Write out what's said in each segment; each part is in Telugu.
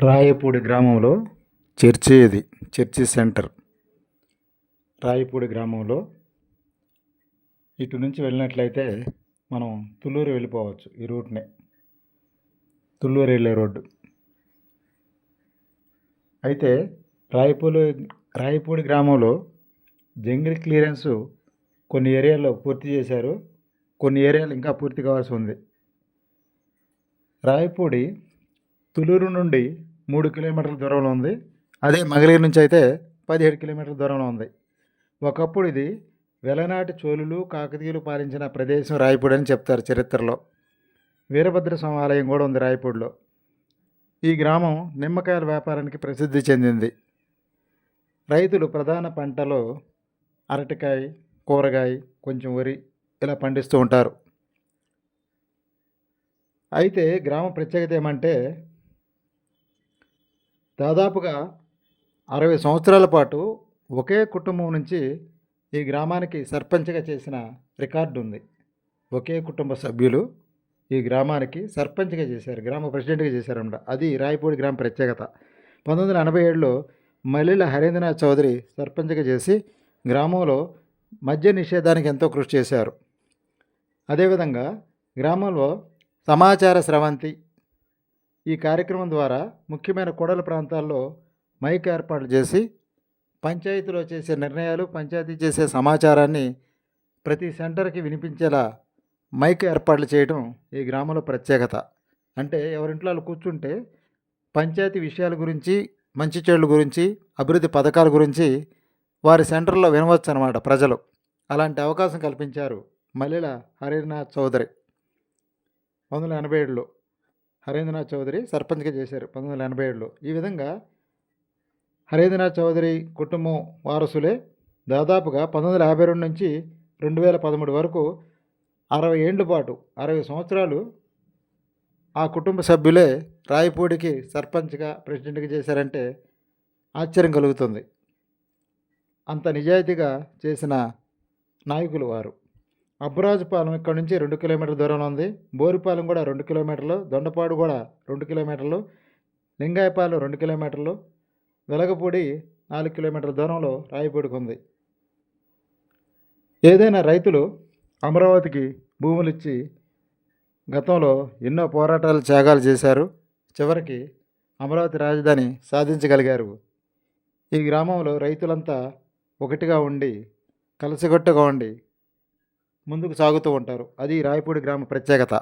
రాయపూడి గ్రామంలో చర్చి ఇది చర్చి సెంటర్. రాయపూడి గ్రామంలో ఇటు నుంచి వెళ్ళినట్లయితే మనం తుళ్ళూరు వెళ్ళిపోవచ్చు ఈ రూట్నే. తుళ్ళూరు వెళ్ళే రోడ్డు. అయితే రాయపూడి రాయపూడి గ్రామంలో జంగిల్ క్లియరెన్స్ కొన్ని ఏరియాల్లో పూర్తి చేశారు. కొన్ని ఏరియాలు ఇంకా పూర్తి కావాల్సి ఉంది. రాయపూడి తులూరు నుండి మూడు కిలోమీటర్ల దూరంలో ఉంది. అదే మంగళగిరి నుంచి అయితే పదిహేడు కిలోమీటర్ల దూరంలో ఉంది. ఒకప్పుడు ఇది వెలనాటి చోళులు కాకతీయులు పాలించిన ప్రదేశం రాయపూడి అని చెప్తారు చరిత్రలో. వీరభద్ర ఆలయం కూడా ఉంది రాయపూడిలో. ఈ గ్రామం నిమ్మకాయల వ్యాపారానికి ప్రసిద్ధి చెందింది. రైతులు ప్రధాన పంటలో అరటికాయ కూరగాయ కొంచెం వరి ఇలా పండిస్తూ ఉంటారు. అయితే గ్రామ ప్రత్యేకత ఏమంటే దాదాపుగా అరవై సంవత్సరాల పాటు ఒకే కుటుంబం నుంచి ఈ గ్రామానికి సర్పంచ్గా చేసిన రికార్డు ఉంది. ఒకే కుటుంబ సభ్యులు ఈ గ్రామానికి సర్పంచ్గా చేశారు గ్రామ ప్రెసిడెంట్గా చేశారన్నమాట. అది రాయపూడి గ్రామ ప్రత్యేకత. పంతొమ్మిది వందల ఎనభై ఏడులో మల్లెల హరేంద్రనాథ్ చౌదరి సర్పంచ్గా చేసి గ్రామంలో మద్య నిషేధానికి ఎంతో కృషి చేశారు. అదేవిధంగా గ్రామంలో సమాచార స్రవంతి ఈ కార్యక్రమం ద్వారా ముఖ్యమైన కూడల ప్రాంతాల్లో మైక్ ఏర్పాట్లు చేసి పంచాయతీలో చేసే నిర్ణయాలు పంచాయతీ చేసే సమాచారాన్ని ప్రతి సెంటర్కి వినిపించేలా మైక్ ఏర్పాట్లు చేయడం ఈ గ్రామంలో ప్రత్యేకత. అంటే ఎవరింట్లో వాళ్ళు కూర్చుంటే పంచాయతీ విషయాల గురించి మంచి చెడుల గురించి అభివృద్ధి పథకాల గురించి వారి సెంటర్లో వినవచ్చు అనమాట ప్రజలు. అలాంటి అవకాశం కల్పించారు మల్లెల హరినాథ్ చౌదరి. వందల ఎనభై ఏడులో. హరేంద్రనాథ్ చౌదరి సర్పంచ్గా చేశారు పంతొమ్మిది వందల ఎనభై ఏడులో. ఈ విధంగా హరేంద్రనాథ్ చౌదరి కుటుంబం వారసులే దాదాపుగా పంతొమ్మిది వందల యాభై రెండు నుంచి రెండు వేల పదమూడు వరకు అరవై ఏళ్ళ పాటు అరవై సంవత్సరాలు ఆ కుటుంబ సభ్యులే రాయపూడికి సర్పంచ్గా ప్రెసిడెంట్గా చేశారంటే ఆశ్చర్యం కలుగుతుంది. అంత నిజాయితీగా చేసిన నాయకులు వారు. అబ్బరాజుపాలెం ఇక్కడ నుంచి రెండు కిలోమీటర్ల దూరంలో ఉంది. బోరిపాలెం కూడా రెండు కిలోమీటర్లు. దొండపాడు కూడా రెండు కిలోమీటర్లు. లింగాయపాలెం రెండు కిలోమీటర్లు. వెలగపూడి నాలుగు కిలోమీటర్ల దూరంలో రాయపూడికి ఉంది. ఏదైనా రైతులు అమరావతికి భూములు ఇచ్చి గతంలో ఎన్నో పోరాటాలు త్యాగాలు చేశారు. చివరికి అమరావతి రాజధాని సాధించగలిగారు. ఈ గ్రామంలో రైతులంతా ఒకటిగా ఉండి కలిసిగొట్టుగా ఉండి ముందుకు సాగుతూ ఉంటారు. అది రాయపూడి గ్రామ ప్రత్యేకత.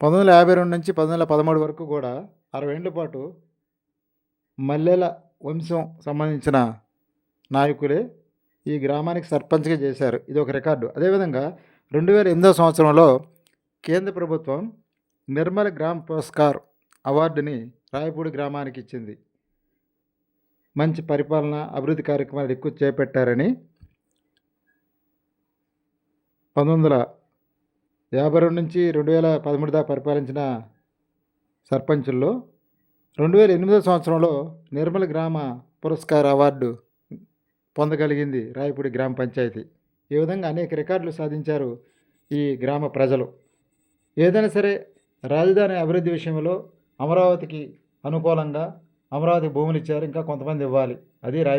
పంతొమ్మిది వందల యాభై రెండు నుంచి పంతొమ్మిది వందల పదమూడు వరకు కూడా అరవై ఏళ్ళ పాటు మల్లెల వంశం సంబంధించిన నాయకులే ఈ గ్రామానికి సర్పంచ్గా చేశారు. ఇది ఒక రికార్డు. అదేవిధంగా రెండు వేల ఎనిమిదో సంవత్సరంలో కేంద్ర ప్రభుత్వం నిర్మల గ్రామ్ పురస్కార్ అవార్డుని రాయపూడి గ్రామానికి ఇచ్చింది. మంచి పరిపాలన అభివృద్ధి కార్యక్రమాలు ఎక్కువ చేపట్టారని పంతొమ్మిది వందల యాభై రెండు నుంచి రెండు వేల పదమూడు దాకా పరిపాలించిన సర్పంచుల్లో రెండు వేల ఎనిమిదో సంవత్సరంలో నిర్మల గ్రామ పురస్కార్ అవార్డు పొందగలిగింది రాయపూడి గ్రామ పంచాయతీ. ఈ విధంగా అనేక రికార్డులు సాధించారు ఈ గ్రామ ప్రజలు. ఏదైనా సరే రాజధాని అభివృద్ధి విషయంలో అమరావతికి అనుకూలంగా అమరావతి భూములు ఇచ్చారు ఇంకా కొంతమంది ఇవ్వాలి. అది రాయ